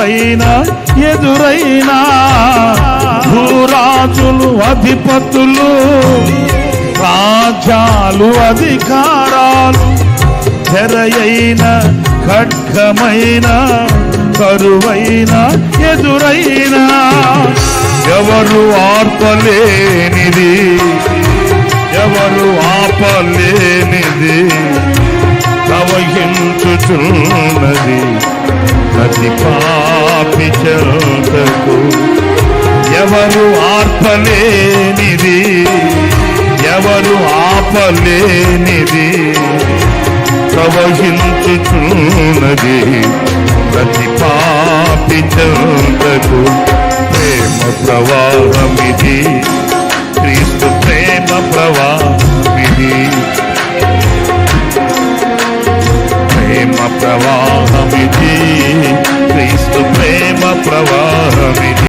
కరువైనా ఎదురైనా భూరాజులు అధిపతులు రాజ్యాలు అధికారాలు తెరయైన ఖడ్గమైన కరువైన ఎదురైనా ఎవరు ఆర్పలేనిది ఎవరు ఆపలేనిది ప్రవహించుచున్నది ప్రతి పాపి ఎవరు ఆర్పలేనిది? ఎవరు ఆపలేనిది? ప్రవహించుచున్నది ప్రతి పాపి ప్రేమ ప్రవాహమిది. క్రీస్తు ప్రేమ ప్రవాహమిది. ప్రేమ ప్రవాహమిది. ప్రవాహమిది